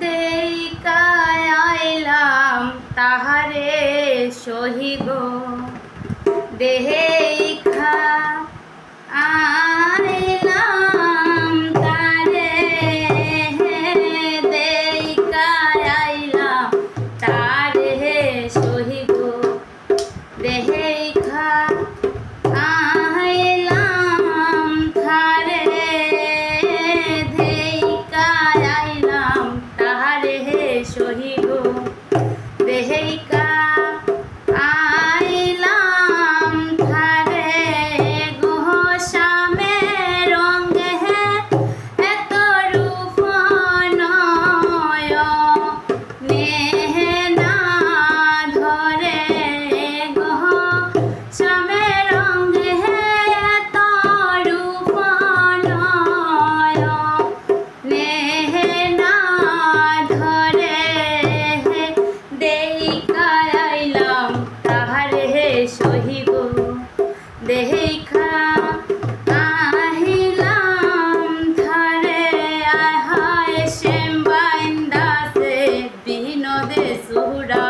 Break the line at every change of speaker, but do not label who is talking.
দেইকায় আইলাম তাহারে সহিগ দেহেইখা দেখা আহিলাম ধরে আহায় শ্যাম বাইন্দাসে বিনোদে সুরা